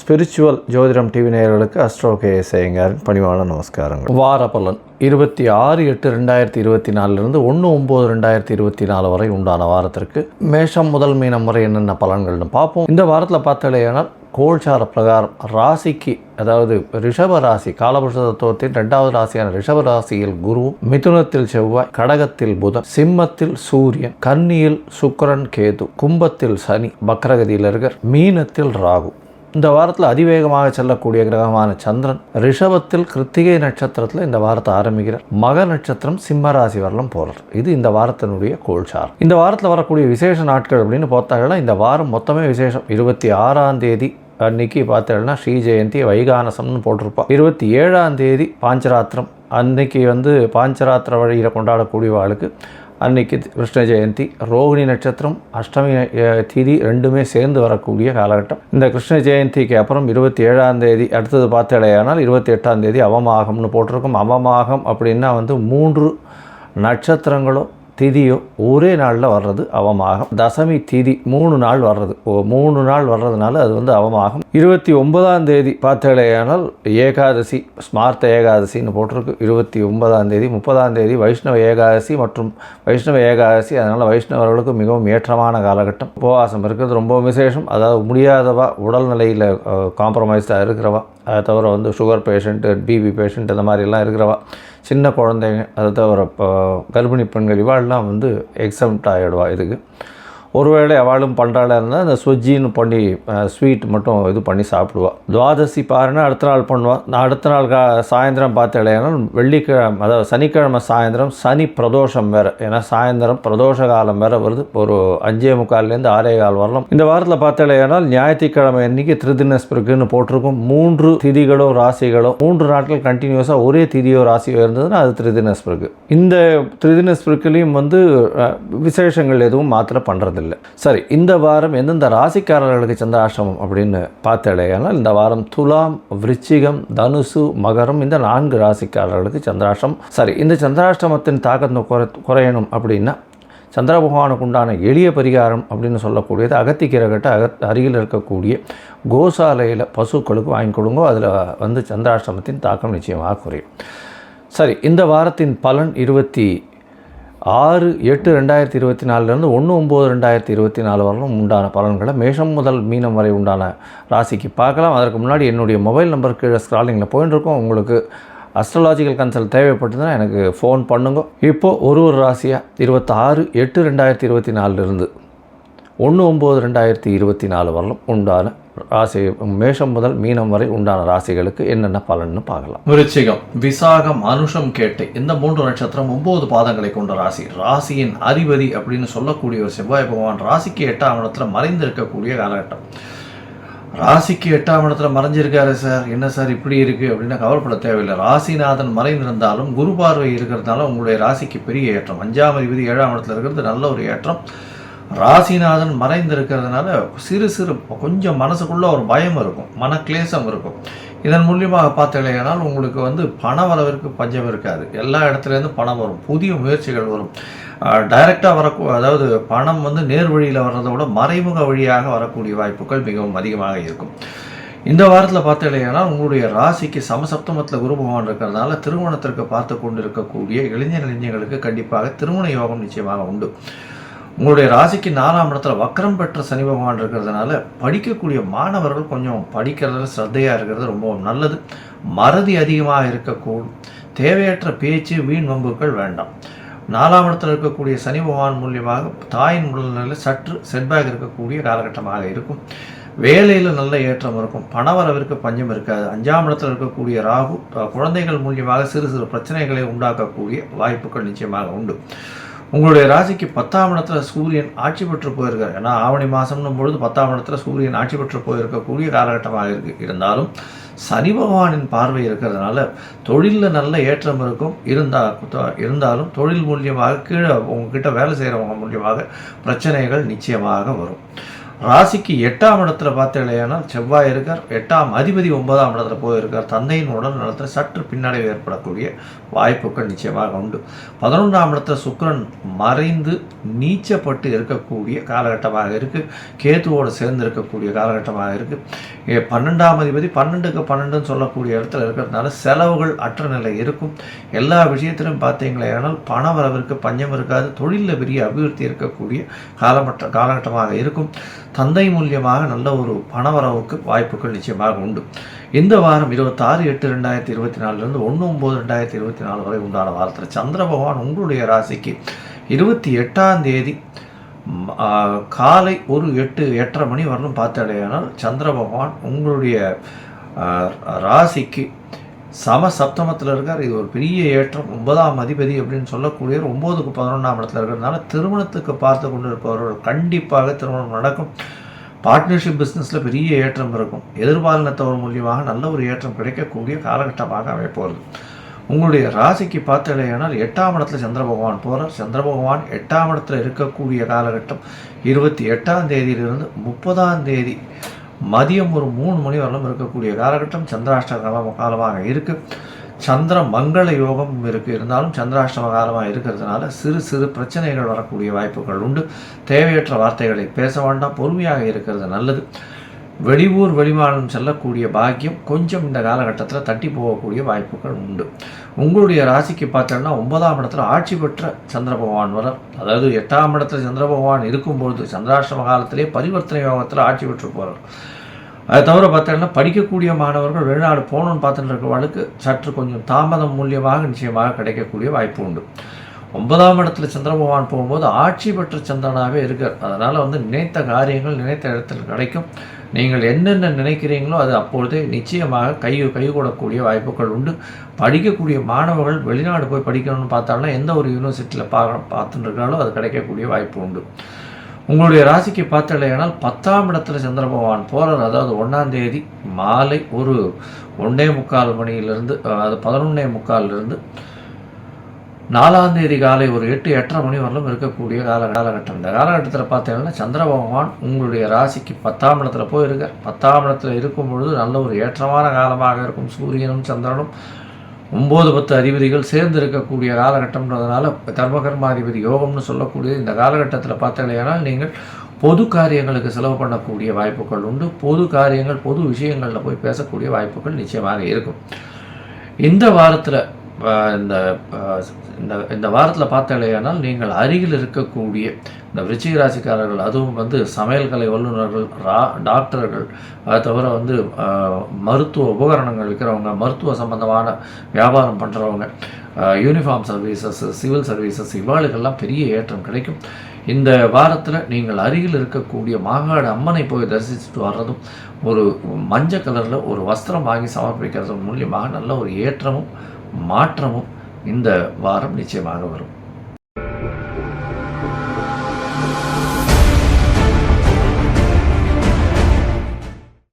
Spiritual ஜோதிடம் TV நேயர்களுக்கு astro K சேயங்காரின் பணிவான நமஸ்காரங்கள். வார பலன் இருபத்தி ஆறு எட்டு ரெண்டாயிரத்தி இருபத்தி நாலுலேருந்து ஒன்று ஒம்பது ரெண்டாயிரத்தி இருபத்தி நாலு வரை உண்டான வாரத்திற்கு மேஷம் முதல் மீனம் வரை என்னென்ன பலன்கள்னு பார்ப்போம். இந்த வாரத்தில் பார்த்தாலேயானால் கோல்சார பிரகாரம் ராசிக்கு அதாவது ரிஷப ராசி காலபுருஷ தத்துவத்தின் ரெண்டாவது ராசியான ரிஷப ராசியில் குரு மிதுனத்தில் செவ்வாய் கடகத்தில் புதன் சிம்மத்தில் சூரியன் கன்னியில் சுக்கரன் கேது கும்பத்தில் சனி பக்ரகதியில் இருக்கர் மீனத்தில் ராகு. இந்த வாரத்தில் அதிவேகமாக செல்லக்கூடிய கிரகமான சந்திரன் ரிஷபத்தில் கிருத்திகை நட்சத்திரத்தில் இந்த வாரத்தை ஆரம்பிக்கிறார். மக நட்சத்திரம் சிம்ம ராசி வரலாம் போகிறார் இது இந்த வாரத்தினுடைய கோல்சார் இந்த வாரத்தில் வரக்கூடிய விசேஷ நாட்கள் அப்படின்னு பார்த்தாங்கன்னா இந்த வாரம் மொத்தமே விசேஷம். இருபத்தி ஆறாம் தேதி அன்னைக்கு பார்த்தேன்னா ஸ்ரீ ஜெயந்தி வைகானசம்னு போட்டிருப்பா. இருபத்தி ஏழாம் தேதி பாஞ்சராத்திரம். அன்னைக்கு வந்து பாஞ்சராத்திர வழியில் கொண்டாடக்கூடியவாளுக்கு அன்னைக்கு கிருஷ்ண ஜெயந்தி. ரோகிணி நட்சத்திரம் அஷ்டமி அஹ், திதி ரெண்டுமே சேர்ந்து வரக்கூடிய காலகட்டம். இந்த கிருஷ்ண ஜெயந்திக்கு அப்புறம் இருபத்தி ஏழாம் தேதி அடுத்தது பார்த்தடையானால் இருபத்தி எட்டாம் தேதி அவமாகம்னு போட்டிருக்கும். அவமாகம் அப்படின்னா வந்து மூன்று நட்சத்திரங்களோ திதியோ ஒரே நாளில் வர்றது அவமாகம் தசமி திதி மூணு நாள் வர்றது. ஓ மூணு நாள் வர்றதுனால அது வந்து அவமாகம் இருபத்தி ஒன்பதாம் தேதி பார்த்தாலேயானால் ஏகாதசி ஸ்மார்த்த ஏகாதசின்னு போட்டிருக்கு. இருபத்தி ஒன்பதாம் தேதி முப்பதாம் தேதி வைஷ்ணவ ஏகாதசி மற்றும் வைஷ்ணவ ஏகாதசி. அதனால் வைஷ்ணவர்களுக்கு மிகவும் ஏற்றமான காலகட்டம். உபவாசம் இருக்கிறது ரொம்ப விசேஷம். அதாவது முடியாதவா உடல்நிலையில் காம்ப்ரமைஸ்டாக இருக்கிறவா அதை தவிர வந்து சுகர் பேஷண்ட்டு பிபி பேஷண்ட் இந்த மாதிரிலாம் இருக்கிறவா சின்ன குழந்தைங்க அதை தவிர இப்போ கர்ப்பிணி பெண்கள் இவாள்லாம் வந்து எக்ஸம்ட் ஆகிடுவா இதுக்கு. ஒருவேளை அவளும் பண்ணுறாளா இருந்தால் அந்த சுஜின்னு பண்ணி ஸ்வீட் மட்டும் இது பண்ணி சாப்பிடுவாள் துவாதசி பாருன்னா அடுத்த நாள் பண்ணுவா. நான் அடுத்த நாள் கா சாயந்தரம் பார்த்து வெள்ளிக்கிழமை அதாவது சனிக்கிழமை சாயந்தரம் சனி பிரதோஷம் வேறு. ஏன்னா சாயந்தரம் பிரதோஷ காலம் வேறு வருது. ஒரு அஞ்சே முக்கால்லேருந்து ஆறே கால் வரலாம். இந்த வாரத்தில் பார்த்தாலேயானால் ஞாயிற்றுக்கிழமை அன்னைக்கு திருதினஸ்பிருக்குன்னு போட்டிருக்கும். மூன்று திதிகளோ ராசிகளோ மூன்று நாட்கள் கண்டினியூஸாக ஒரே திதியோ ராசியோ இருந்ததுன்னா அது திருதினஸ்பிருக்கு. இந்த திருதினஸ்பிருக்குலேயும் வந்து விசேஷங்கள் எதுவும் மாத்திர பண்ணுறதில்ல இல்லை. சரி இந்த வாரம் எந்தெந்த ராசிக்காரர்களுக்கு சந்திராஷ்டமம் அப்படின்னு பார்த்தாலேயானால் இந்த வாரம் துலாம் விருச்சிகம் தனுசு மகரம் இந்த நான்கு ராசிக்காரர்களுக்கு சந்திராஷ்டம் சரி இந்த சந்திராஷ்டமத்தின் தாக்கத்தை குறை குறையணும் அப்படின்னா சந்திர பகவானுக்கு உண்டான எளிய பரிகாரம் அப்படின்னு சொல்லக்கூடியது அகத்திக்கிறகட்ட அகத் அருகில் இருக்கக்கூடிய கோசாலையில் பசுக்களுக்கு வாங்கி கொடுங்கோ அதில் வந்து சந்திராஷ்டமத்தின் தாக்கம் நிச்சயமாக குறையும். சரி இந்த வாரத்தின் பலன் இருபத்தி ஆறு எட்டு ரெண்டாயிரத்தி இருபத்தி நாலுலேருந்து ஒன்று ஒம்பது ரெண்டாயிரத்தி இருபத்தி நாலு வரலும் உண்டான பலன்களை மேஷம் முதல் மீனம் வரை உண்டான ராசிக்கு பார்க்கலாம். அதற்கு முன்னாடி என்னுடைய மொபைல் நம்பர் கீழே ஸ்க்ராலிங்கில் போயின்னு இருக்கோம். உங்களுக்கு அஸ்ட்ரலாஜிக்கல் கன்சல்ட் தேவைப்பட்டதுன்னா எனக்கு ஃபோன் பண்ணுங்க. இப்போது ஒரு ஒரு ராசியாக இருபத்தாறு எட்டு ரெண்டாயிரத்தி இருபத்தி நாலுலேருந்து ஒன்று ஒம்பது ரெண்டாயிரத்தி இருபத்தி நாலு வரலும் உண்டான ராசி மேஷம் முதல் மீனம் வரை உண்டான ராசிகளுக்கு என்னென்ன பலன்னு பார்க்கலாம். விருச்சிகம் விசாகம் அனுஷம் கேட்டு இந்த மூன்று நட்சத்திரம் ஒன்பது பாதங்களை கொண்ட ராசி. ராசியின் அதிபதி அப்படின்னு சொல்லக்கூடிய ஒரு செவ்வாய் பகவான் ராசிக்கு எட்டாம் இடத்துல மறைந்திருக்கக்கூடிய காலகட்டம். ராசிக்கு எட்டாம் இடத்துல மறைஞ்சிருக்காரு சார். என்ன சார் இப்படி இருக்குது அப்படின்னு கவலைப்பட தேவையில்லை. ராசிநாதன் மறைந்திருந்தாலும் குரு பார்வை இருக்கிறதுனால உங்களுடைய ராசிக்கு பெரிய ஏற்றம். அஞ்சாம் அதிபதி ஏழாம் இடத்துல இருக்கிறது நல்ல ஒரு ஏற்றம். ராசிநாதன் மறைந்திருக்கிறதுனால சிறு சிறு கொஞ்சம் மனசுக்குள்ளே ஒரு பயம் இருக்கும் மனக்லேசம் இருக்கும். இதன் மூலியமாக பார்த்தீங்கன்னா உங்களுக்கு வந்து பண வரவிற்கு பஞ்சம் இருக்காது. எல்லா இடத்துலேருந்து பணம் வரும் புதிய முயற்சிகள் வரும். டைரெக்டாக வரக்கூ அதாவது பணம் வந்து நேர் வழியில் வர்றதை விட மறைமுக வழியாக வரக்கூடிய வாய்ப்புகள் மிகவும் அதிகமாக இருக்கும். இந்த வாரத்தில் பார்த்தீங்கன்னா உங்களுடைய ராசிக்கு சமசப்தமத்தில் குரு பகவான் இருக்கிறதுனால திருமணத்திற்கு பார்த்து கொண்டு இருக்கக்கூடிய இளைஞர் இளைஞர்களுக்கு கண்டிப்பாக திருமண யோகம் நிச்சயமாக உண்டு. உங்களுடைய ராசிக்கு நாலாம் இடத்துல வக்கரம் பெற்ற சனி பகவான் இருக்கிறதுனால படிக்கக்கூடிய மாணவர்கள் கொஞ்சம் படிக்கிறதுல ஸ்ரத்தையாக இருக்கிறது ரொம்ப நல்லது. மறதி அதிகமாக இருக்கக்கூடும். தேவையற்ற பேச்சு வீண் வம்புகள் வேண்டாம். நாலாம் இடத்துல இருக்கக்கூடிய சனி பகவான் மூலியமாக தாயின் உடல்நிலையில் சற்று செட்பேக் இருக்கக்கூடிய காலகட்டமாக இருக்கும். வேலையில் நல்ல ஏற்றம் இருக்கும். பணவரவிற்கு பஞ்சம் இருக்காது. அஞ்சாம் இடத்துல இருக்கக்கூடிய ராகு குழந்தைகள் மூலியமாக சிறு சிறு பிரச்சனைகளை உண்டாக்கக்கூடிய வாய்ப்புகள் நிச்சயமாக உண்டு. உங்களுடைய ராசிக்கு பத்தாம் இடத்துல சூரியன் ஆட்சி பெற்று போயிருக்கார். ஏன்னா ஆவணி மாதம்னும் பொழுது பத்தாம் இடத்துல சூரியன் ஆட்சி பெற்று போயிருக்கக்கூடிய காலகட்டமாக இருக்கு. இருந்தாலும் சனி பகவானின் பார்வை இருக்கிறதுனால தொழிலில் நல்ல ஏற்றம் இருக்கும். இருந்தால் இருந்தாலும் தொழில் மூலியமாக கீழே உங்ககிட்ட வேலை செய்கிறவங்க மூலியமாக பிரச்சனைகள் நிச்சயமாக வரும். ராசிக்கு எட்டாம் இடத்துல பார்த்தீங்கன்னா செவ்வாய் இருக்கார். எட்டாம் அதிபதி ஒன்பதாம் இடத்துல போயிருக்கார். தந்தையின் உடல் நலத்தில் சற்று பின்னடைவு ஏற்படக்கூடிய வாய்ப்புகள் நிச்சயமாக உண்டு. பதினொன்றாம் இடத்துல சுக்கரன் மறைந்து நீச்சப்பட்டு இருக்கக்கூடிய காலகட்டமாக இருக்குது கேத்துவோடு சேர்ந்து இருக்கக்கூடிய காலகட்டமாக இருக்குது பன்னெண்டாம் அதிபதி பன்னெண்டுக்கு பன்னெண்டுன்னு சொல்லக்கூடிய இடத்துல இருக்கிறதுனால செலவுகள் அற்ற நிலை இருக்கும். எல்லா விஷயத்திலும் பார்த்தீங்களேனால் பண வரவிற்கு பஞ்சம் இருக்காது. தொழிலில் பெரிய அபிவிருத்தி இருக்கக்கூடிய காலமற்ற காலகட்டமாக இருக்கும். தந்தை மூலியமாக நல்ல ஒரு பணவரவுக்கு வாய்ப்புகள் நிச்சயமாக உண்டு. இந்த வாரம் இருபத்தாறு எட்டு ரெண்டாயிரத்தி இருபத்தி நாலுலேருந்து ஒன்று ஒம்பது ரெண்டாயிரத்தி இருபத்தி நாலு வரை உண்டான வாரத்தில் சந்திர பகவான் உங்களுடைய ராசிக்கு இருபத்தி எட்டாம் தேதி காலை ஒரு எட்டு எட்டரை மணி வரலும் பார்த்தடையானால் சந்திர பகவான் உங்களுடைய ராசிக்கு சம சப்தமத்தில் இருக்கார். இது ஒரு பெரிய ஏற்றம். ஒன்பதாம் அதிபதி அப்படின்னு சொல்லக்கூடியவர் ஒம்போதுக்கு பதினொன்றாம் இடத்துல இருக்கிறதுனால திருமணத்துக்கு பார்த்து கொண்டு இருப்பவர்கள் கண்டிப்பாக திருமணம் நடக்கும். பார்ட்னர்ஷிப் பிஸ்னஸில் பெரிய ஏற்றம் இருக்கும். எதிர்பாலினத்தவர் மூலியமாக நல்ல ஒரு ஏற்றம் கிடைக்கக்கூடிய காலகட்டமாக அமைப்போகிறது உங்களுடைய ராசிக்கு பார்த்தலையானால் எட்டாம் இடத்துல சந்திர பகவான் போகிறார் சந்திர பகவான் எட்டாம் இடத்துல இருக்கக்கூடிய காலகட்டம் இருபத்தி எட்டாம் தேதியிலிருந்து முப்பதாம் தேதி மதியம் ஒரு மூணு மணி வரலும் இருக்கக்கூடிய காலகட்டம் சந்திராஷ்டம காலமாக இருக்குது சந்திர மங்கள யோகம் இருக்குது இருந்தாலும் சந்திராஷ்டம காலமாக இருக்கிறதுனால சிறு சிறு பிரச்சனைகள் வரக்கூடிய வாய்ப்புகள் உண்டு. தேவையற்ற வார்த்தைகளை பேச வேண்டாம். பொறுமையாக இருக்கிறது நல்லது. வெளியூர் வெளிமாநிலம் செல்லக்கூடிய பாக்கியம் கொஞ்சம் இந்த காலகட்டத்தில் தட்டி போகக்கூடிய வாய்ப்புகள் உண்டு. உங்களுடைய ராசிக்கு பார்த்தோன்னா ஒன்பதாம் இடத்துல ஆட்சி பெற்ற சந்திர பகவான் வரார் அதாவது எட்டாம் இடத்துல சந்திர பகவான் இருக்கும்பொழுது சந்திராஷ்டம காலத்திலே பரிவர்த்தனை யோகத்தில் ஆட்சி பெற்று போகிறார் அதை தவிர பார்த்தோம்னா படிக்கக்கூடிய மாணவர்கள் வெளிநாடு போகணும்னு பார்த்துட்டு இருக்கிறவர்களுக்கு சற்று கொஞ்சம் தாமதம் மூலியமாக நிச்சயமாக கிடைக்கக்கூடிய வாய்ப்பு உண்டு. ஒன்பதாம் இடத்துல சந்திர பகவான் போகும்போது ஆட்சி பெற்ற சந்திரனாகவே இருக்கார். அதனால் வந்து நினைத்த காரியங்கள் நினைத்த இடத்துல கிடைக்கும். நீங்கள் என்னென்ன நினைக்கிறீங்களோ அது அப்பொழுதே நிச்சயமாக கை கைகூடக்கூடிய வாய்ப்புகள் உண்டு. படிக்கக்கூடிய மாணவர்கள் வெளிநாடு போய் படிக்கணும்னு பார்த்தாலும் எந்த ஒரு யூனிவர்சிட்டியில் பா பார்த்துட்டு அது கிடைக்கக்கூடிய வாய்ப்பு உண்டு. உங்களுடைய ராசிக்கு பார்த்தலையானால் பத்தாம் இடத்துல சந்திர பகவான் போகிறார் அதாவது ஒன்றாம் தேதி மாலை ஒரு ஒன்றே முக்கால் மணியிலிருந்து அது பதினொன்னே முக்காலிலிருந்து நாலாம் தேதி காலை ஒரு எட்டு எட்டரை மணி வரலும் இருக்கக்கூடிய கால காலகட்டம். இந்த காலகட்டத்தில் பார்த்தீங்கன்னா சந்திர பகவான் உங்களுடைய ராசிக்கு பத்தாம் இடத்துல போயிருக்கார். பத்தாம் இடத்துல இருக்கும் பொழுது நல்ல ஒரு ஏற்றமான காலமாக இருக்கும். சூரியனும் சந்திரனும் ஒம்பது பத்து அதிபதிகள் சேர்ந்து இருக்கக்கூடிய காலகட்டம்ன்றதுனால தர்மகர்மாதிபதி யோகம்னு சொல்லக்கூடிய இந்த காலகட்டத்தில் பார்த்தீங்கன்னா நீங்கள் பொது காரியங்களுக்கு செலவு பண்ணக்கூடிய வாய்ப்புகள் உண்டு. பொது காரியங்கள் பொது விஷயங்களில் போய் பேசக்கூடிய வாய்ப்புகள் நிச்சயமாக இருக்கும். இந்த வாரத்தில் இந்த இந்த இந்த வாரத்தில் பார்த்தாலேயானால் நீங்கள் அருகில் இருக்கக்கூடிய இந்த விருச்சிக ராசிக்காரர்கள் அதுவும் வந்து சமையல்கலை வல்லுநர்கள் ரா டாக்டர்கள் அதை தவிர வந்து மருத்துவ உபகரணங்கள் விற்கிறவங்க மருத்துவ சம்பந்தமான வியாபாரம் பண்ணுறவங்க யூனிஃபார்ம் சர்வீசஸ் சிவில் சர்வீசஸ் இவ்வாளுக்கெல்லாம் பெரிய ஏற்றம் கிடைக்கும். இந்த வாரத்தில் நீங்கள் அருகில் இருக்கக்கூடிய மாகாடு அம்மனை போய் தரிசிச்சுட்டு வர்றதும் ஒரு மஞ்சள் கலரில் ஒரு வஸ்திரம் வாங்கி சமர்ப்பிக்கிறது மூலியமாக நல்ல ஒரு ஏற்றமும் மாற்றமும் இந்த வாரம் நிச்சயமாக வரும்.